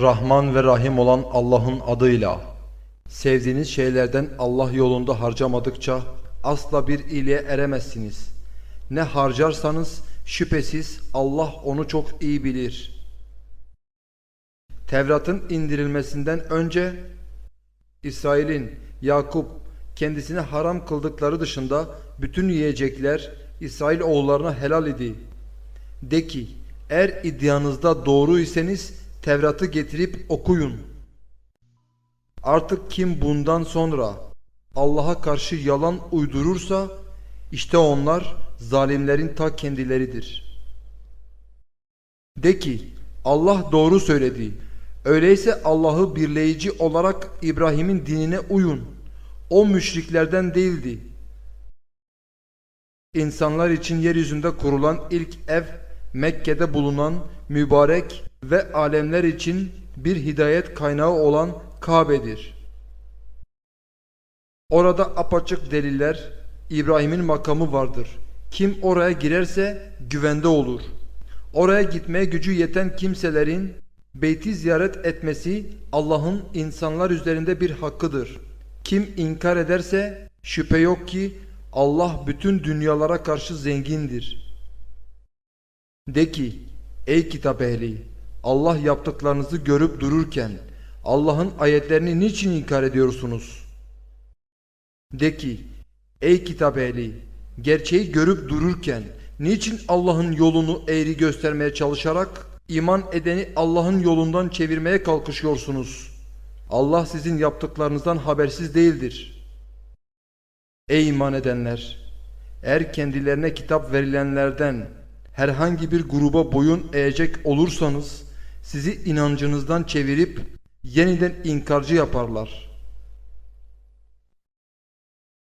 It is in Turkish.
Rahman ve Rahim olan Allah'ın adıyla. Sevdiğiniz şeylerden Allah yolunda harcamadıkça asla bir iyiliğe eremezsiniz. Ne harcarsanız şüphesiz Allah onu çok iyi bilir. Tevrat'ın indirilmesinden önce İsrail'in Yakup kendisine haram kıldıkları dışında bütün yiyecekler İsrail oğullarına helal idi. De ki eğer iddianızda doğru iseniz Tevrat'ı getirip okuyun. Artık kim bundan sonra Allah'a karşı yalan uydurursa işte onlar zalimlerin ta kendileridir. De ki Allah doğru söyledi. Öyleyse Allah'ı birleyici olarak İbrahim'in dinine uyun. O müşriklerden değildi. İnsanlar için yeryüzünde kurulan ilk ev Mekke'de bulunan mübarek ve alemler için bir hidayet kaynağı olan Kabe'dir. Orada apaçık deliller, İbrahim'in makamı vardır. Kim oraya girerse güvende olur. Oraya gitmeye gücü yeten kimselerin beyti ziyaret etmesi Allah'ın insanlar üzerinde bir hakkıdır. Kim inkar ederse şüphe yok ki Allah bütün dünyalara karşı zengindir. De ki ey kitap ehli Allah yaptıklarınızı görüp dururken Allah'ın ayetlerini niçin inkar ediyorsunuz? De ki ey kitap ehli gerçeği görüp dururken niçin Allah'ın yolunu eğri göstermeye çalışarak iman edeni Allah'ın yolundan çevirmeye kalkışıyorsunuz? Allah sizin yaptıklarınızdan habersiz değildir. Ey iman edenler! Eğer kendilerine kitap verilenlerden herhangi bir gruba boyun eğecek olursanız sizi inancınızdan çevirip yeniden inkarcı yaparlar.